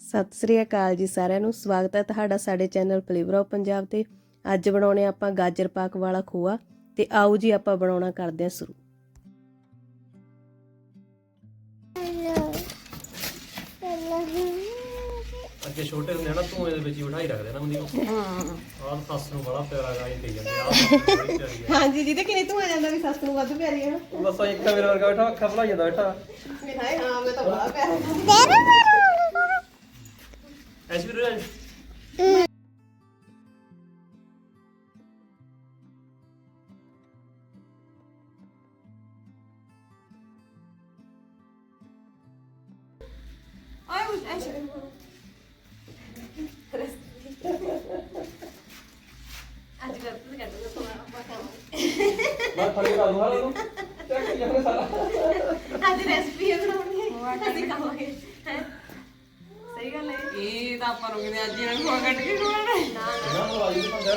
ਸਤਿ ਸ੍ਰੀ ਅਕਾਲ ਜੀ ਸਾਰਿਆਂ ਨੂੰ। ਸਵਾਗਤ ਹੈ ਤੁਹਾਡਾ ਸਾਡੇ ਚੈਨਲ ਫਲੇਵਰ ਆਫ ਪੰਜਾਬ ਤੇ। ਅੱਜ ਬਣਾਉਣੇ ਆਪਾਂ ਗਾਜਰ ਪਾਕ ਵਾਲਾ ਖੋਆ ਤੇ ਆਓ ਜੀ ਆਪਾਂ ਬਣਾਉਣਾ ਕਰਦੇ ਹਾਂ ਸ਼ੁਰੂ। ਅੱਗੇ ਛੋਟੇ ਹੁੰਦੇ ਨਾ ਧੂਏ ਦੇ ਵਿੱਚ ਹੀ ਬਿਠਾਈ ਰੱਖਦੇ ਨਾ ਮੰਦੀ ਨੂੰ ਹਾਂ। ਆਹ ਸੱਸ ਨੂੰ ਬੜਾ ਪਿਆਰਾ ਗਾ ਇਹ ਕਹੀ ਜਾਂਦੇ ਆ ਹਾਂਜੀ ਕਿਨੇ ਤੂੰ ਆ ਜਾਂਦਾ ਵੀ ਸੱਸ ਨੂੰ ਵੱਧ ਪਿਆਰੀ ਹੈ ਨਾ। ਬਸ ਇੱਕ ਤਾਂ ਮੇਰੇ ਵਰਗਾ ਬੈਠਾ ਅੱਖਾਂ ਭਲਾਈ ਜਾਂਦਾ ਬੈਠਾ। ਹਾਏ ਹਾਂ ਮੈਂ ਤਾਂ ਬੜਾ ਪਿਆਰੀ। ਐਸ ਵੀ ਰੋਜ਼ ਮੈਂ ਫੜੀ ਕਰ ਦੂੰਗਾ ਇਹਨੂੰ ਚੱਕ ਜਾਂਦੇ ਸਾਰਾ ਅੱਜ ਰੈਸਪੀ ਬਣਾਉਣੀ ਹੈ ਅਸੀਂ ਖਾਵਾਂਗੇ ਹੈਂ? ਸਹੀ ਗੱਲ ਹੈ। ਇਹ ਤਾਂ ਆਪਾਂ ਨੂੰ ਕਿਤੇ ਅੱਜ ਇਹਨਾਂ ਨੂੰ ਖਵਾ ਕੱਢ ਕੇ ਖਵਾਉਣਾ ਇਹਨਾਂ ਨੂੰ ਆਈ ਨਹੀਂ ਪੰਦਾ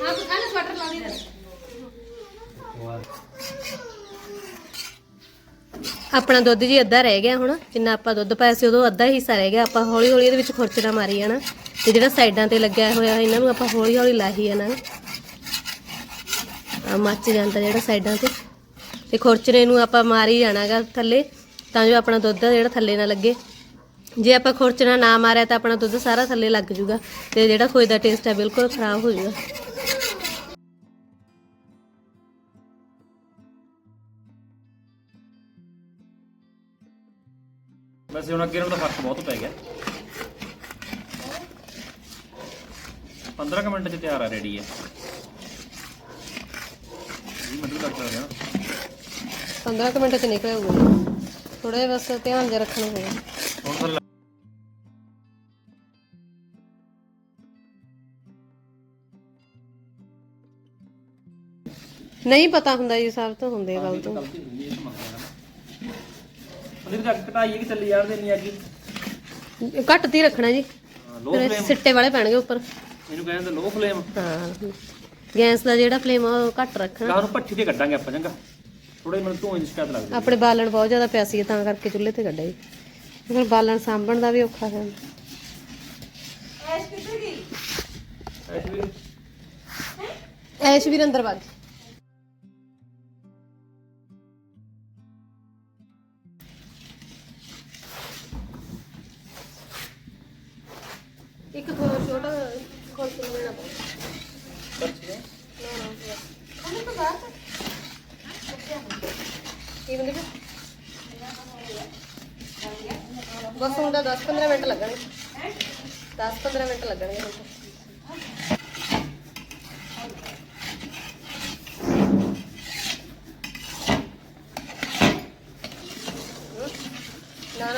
ਹਾਂ ਤੂੰ ਖਾਣਾ ਸਵੈਟਰ ਲਾ ਦੇ ਆਪਣਾ ਦੁੱਧ ਜੀ ਅੱਧਾ ਰਹਿ ਗਿਆ ਹੁਣ। ਜਿੰਨਾ ਆਪਾਂ ਦੁੱਧ ਪਾਇਆ ਸੀ ਉਦੋਂ ਅੱਧਾ ਹਿੱਸਾ ਰਹਿ ਗਿਆ। ਆਪਾਂ ਹੌਲੀ ਹੌਲੀ ਇਹਦੇ ਵਿੱਚ ਖੁਰਚਣਾ ਮਾਰੀ ਜਾਣਾ। ਤੇ ਜਿਹੜਾ ਸਾਈਡਾਂ ਤੇ ਲੱਗਿਆ ਹੋਇਆ ਇਹਨਾਂ ਨੂੰ ਆਪਾਂ ਹੌਲੀ ਹੌਲੀ ਲਾਹੀ ਜਾਣਾ। ਆ ਮੱਚ ਜਾਂਦਾ ਜਿਹੜਾ ਸਾਈਡਾਂ ਤੇ। ਤੇ ਖੁਰਚਣੇ ਨੂੰ ਆਪਾਂ ਮਾਰੀ ਜਾਣਾਗਾ ਥੱਲੇ। ਤਾਂ ਜੋ ਆਪਣਾ ਦੁੱਧ ਜਿਹੜਾ ਥੱਲੇ ਨਾ ਲੱਗੇ। ਜੇ ਆਪਾਂ ਖੁਰਚਣਾ ਨਾ ਮਾਰਿਆ ਤਾਂ ਆਪਣਾ ਦੁੱਧ ਸਾਰਾ ਥੱਲੇ ਲੱਗ ਜੂਗਾ ਤੇ ਜਿਹੜਾ ਖੋਏ ਦਾ ਟੇਸਟ ਹੈ ਬਿਲਕੁਲ ਖਰਾਬ ਹੋ ਜਾਊਗਾ ਵੈਸੇ ਹੁਣ ਅੱਗੇ ਨਾਲੋਂ ਤਾਂ ਫ਼ਰਕ ਬਹੁਤ ਪੈ ਗਿਆ। 15 ਕੁ ਮਿੰਟ ਚ ਤਿਆਰ ਆ ਰੈਡੀ ਹੈ 20 ਮਿੰਟ ਤੱਕ ਚੱਲ ਗਿਆ 15 ਕੁ ਮਿੰਟ ਚ ਨਿਕਲ ਆਊਗਾ ਥੋੜਾ ਜਿਹਾ ਬਸ ਧਿਆਨ ਜਿਹਾ ਰੱਖਣਾ ਹੋਗਾ ਨਹੀਂ ਪਤਾ ਹੁੰਦਾ ਜੀ ਸਭ ਤੋਂ ਹੁੰਦੇ ਆ ਗਲਤ ਗਲਤੀ ਹੁੰਦੀ ਹੈ ਇਸ ਮਸਲੇ ਨਾਲ ਉਹਦੀ ਤਾਂ ਕਟਾਈ ਹੈ ਕਿ ਚੱਲੀ ਜਾਣ ਦੇਣੀ ਅੱਗੇ ਘੱਟ ਤੇ ਹੀ ਰੱਖਣਾ ਜੀ। ਲੋ ਫਿਰ ਫਲੇਮ ਸਿੱਟੇ ਵਾਲੇ ਪੈਣਗੇ ਉੱਪਰ। ਇਹਨੂੰ ਕਹਿੰਦੇ ਲੋ ਫਲੇਮ ਹਾਂ। ਗੈਸ ਦਾ ਜਿਹੜਾ ਫਲੇਮ ਆ ਉਹ ਘੱਟ ਰੱਖਣਾ। ਗਾਹ ਨੂੰ ਭੱਠੀ ਤੇ ਕੱਢਾਂਗੇ ਆਪਾਂ ਚੰਗਾ। ਥੋੜਾ ਮੈਨੂੰ ਧੂਏ ਦੀ ਸ਼ਿਕਾਇਤ ਲੱਗਦੀ ਆਪਣੇ ਬਾਲਣ ਬਹੁਤ ਜ਼ਿਆਦਾ ਪਿਆ ਸੀ ਤਾਂ ਕਰਕੇ ਚੁੱਲ੍ਹੇ ਤੇ ਕੱਢਿਆ ਜੀ। ਫਿਰ ਬਾਲਣ ਸਾਂਭਣ ਦਾ ਵੀ ਔਖਾ ਹੈ। ਐਸ ਵੀ ਐਸ਼ ਵੀਰ। ਅੰਦਰ ਵਗ ਇੱਕ ਥੋੜਾ ਛੋਟਾ ਕੋਲ ਤੇ ਲੈਣਾ ਪਊ। ਉਹਨੇ ਤਾਂ ਬਾਹਰ ਕੀ ਬੰਦੇ ਬਸ ਹੁਣ ਤਾਂ 10 15 ਮਿੰਟ ਲੱਗਣਗੇ। 10 15 ਮਿੰਟ ਲੱਗਣਗੇ ਹੁਣ ਤਾਂ।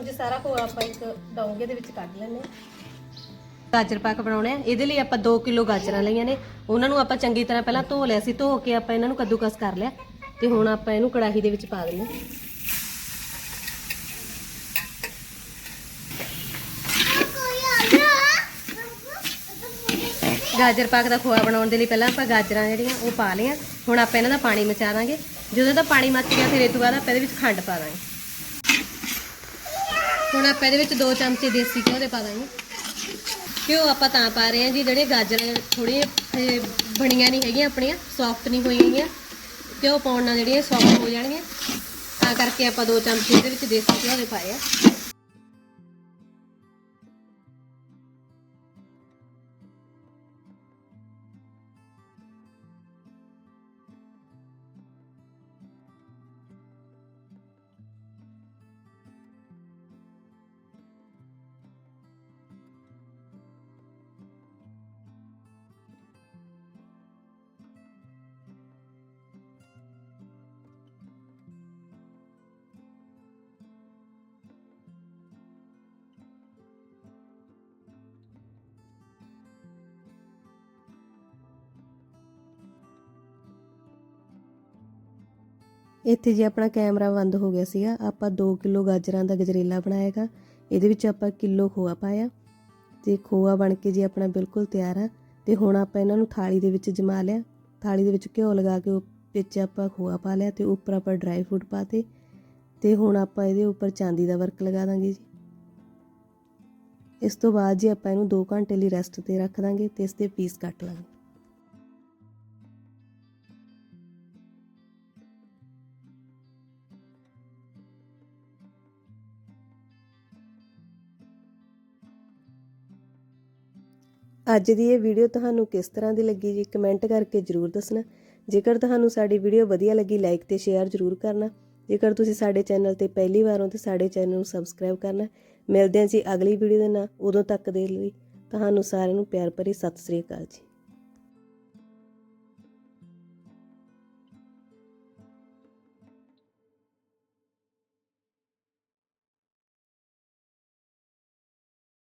ਹੈ ਘੱਟ ਸਾਰਾ ਖੋਆ ਆਪਾਂ ਇੱਕ ਡੌਂਗੇ ਦੇ ਵਿੱਚ ਕੱਢ ਲੈਣੇ ਗਾਜਰ ਪਾਕ ਬਣਾਉਣੇ ਆ। ਇਹਦੇ ਲਈ ਆਪਾਂ 2 ਕਿਲੋ ਗਾਜਰਾਂ ਲਈਆਂ ਨੇ। ਉਹਨਾਂ ਨੂੰ ਆਪਾਂ ਚੰਗੀ ਤਰ੍ਹਾਂ ਪਹਿਲਾਂ ਧੋ ਲਿਆ ਸੀ। ਧੋ ਕੇ ਆਪਾਂ ਇਹਨਾਂ ਨੂੰ ਕੱਦੂਕਸ ਕਰ ਲਿਆ। ਤੇ ਹੁਣ ਆਪਾਂ ਇਹਨੂੰ ਕੜਾਹੀ ਦੇ ਵਿੱਚ ਪਾ ਦਿੰਦੇ ਗਾਜਰ ਪਾਕ ਦਾ ਖੋਆ ਬਣਾਉਣ ਦੇ ਲਈ ਪਹਿਲਾਂ ਆਪਾਂ ਗਾਜਰਾਂ ਜਿਹੜੀਆਂ ਉਹ ਪਾ ਲਈਆਂ। ਹੁਣ ਆਪਾਂ ਇਹਨਾਂ ਦਾ ਪਾਣੀ ਮਚਾ ਦਾਂਗੇ। ਜਦੋਂ ਦਾ ਪਾਣੀ ਮੱਚ ਗਿਆ, ਫਿਰ ਇਹ ਤੋਂ ਬਾਅਦ ਆਪਾਂ ਇਹਦੇ ਵਿੱਚ ਖੰਡ ਪਾ ਦਾਂਗੇ। ਹੁਣ ਆਪਾਂ ਇਹਦੇ ਵਿੱਚ 2 ਚਮਚੇ ਦੇਸੀ ਘਿਓ ਦੇ ਪਾ ਦਾਂਗੇ। ਘਿਓ ਆਪਾਂ ਤਾਂ ਪਾ ਰਹੇ ਹਾਂ ਜੀ, ਜਿਹੜੇ ਗਾਜਰਾਂ ਥੋੜੀਆਂ ਬਣੀਆਂ ਨਹੀਂ ਹੈਗੀਆਂ ਆਪਣੀਆਂ ਸੌਫਟ ਨਹੀਂ ਹੋਈਆਂ ਘਿਓ ਪਾਉਣ ਨਾਲ ਜਿਹੜੀਆਂ ਸੌਫਟ ਹੋ ਜਾਣਗੀਆਂ। ਤਾਂ ਕਰਕੇ ਆਪਾਂ 2 ਚਮਚੇ ਇਹਦੇ ਵਿੱਚ ਦੇਸੀ ਘਿਓ ਦੇ ਪਾਏ ਆ। ਇੱਥੇ ਜੇ ਆਪਣਾ ਕੈਮਰਾ ਬੰਦ ਹੋ ਗਿਆ ਸੀਗਾ, ਆਪਾਂ 2 ਕਿਲੋ ਗਾਜਰਾਂ ਦਾ ਗਜਰੇਲਾ ਬਣਾਏਗਾ। ਇਹਦੇ ਵਿੱਚ ਆਪਾਂ ਕਿਲੋ ਖੋਆ ਪਾਇਆ। ਤੇ ਖੋਆ ਬਣ ਕੇ ਜੀ ਆਪਣਾ ਬਿਲਕੁਲ ਤਿਆਰ ਆ, ਤੇ ਹੁਣ ਆਪਾਂ ਇਹਨਾਂ ਨੂੰ ਥਾਲੀ ਦੇ ਵਿੱਚ ਜਮਾ ਲਿਆ। ਥਾਲੀ ਦੇ ਵਿੱਚ ਘਿਓ ਲਗਾ ਕੇ ਵਿੱਚ ਆਪਾਂ ਖੋਆ ਪਾ ਲਿਆ ਤੇ ਉੱਪਰ ਆਪਾਂ ਡਰਾਈ ਫਰੂਟ ਪਾਤੇ। ਤੇ ਹੁਣ ਆਪਾਂ ਇਹਦੇ ਉੱਪਰ ਚਾਂਦੀ ਦਾ ਵਰਕ ਲਗਾ ਦਾਂਗੇ ਜੀ। ਇਸ ਤੋਂ ਬਾਅਦ ਜੀ ਆਪਾਂ ਇਹਨੂੰ 2 ਘੰਟੇ ਲਈ ਰੈਸਟ ਤੇ ਰੱਖ ਦਾਂਗੇ ਤੇ ਇਸ ਦੇ ਪੀਸ ਕੱਟ ਲਾਂਗੇ। ਅੱਜ ਦੀ ਇਹ ਵੀਡੀਓ ਤੁਹਾਨੂੰ ਕਿਸ ਤਰ੍ਹਾਂ ਦੀ ਲੱਗੀ ਜੀ ਕਮੈਂਟ ਕਰਕੇ ਜਰੂਰ ਦੱਸਣਾ। ਜੇਕਰ ਤੁਹਾਨੂੰ ਸਾਡੀ ਵੀਡੀਓ ਵਧੀਆ ਲੱਗੀ ਲਾਈਕ ਤੇ ਸ਼ੇਅਰ ਜਰੂਰ ਕਰਨਾ। ਜੇਕਰ ਤੁਸੀਂ ਸਾਡੇ ਚੈਨਲ ਤੇ ਪਹਿਲੀ ਵਾਰ ਹੋ ਤੇ ਸਾਡੇ ਚੈਨਲ ਨੂੰ ਸਬਸਕ੍ਰਾਈਬ ਕਰਨਾ। ਮਿਲਦੇ ਹਾਂ ਜੀ ਅਗਲੀ ਵੀਡੀਓ ਦੇ ਨਾਲ। ਉਦੋਂ ਤੱਕ ਦੇ ਲਈ ਤੁਹਾਨੂੰ ਸਾਰਿਆਂ ਨੂੰ ਪਿਆਰ ਭਰੀ ਸਤਿ ਸ੍ਰੀ ਅਕਾਲ ਜੀ।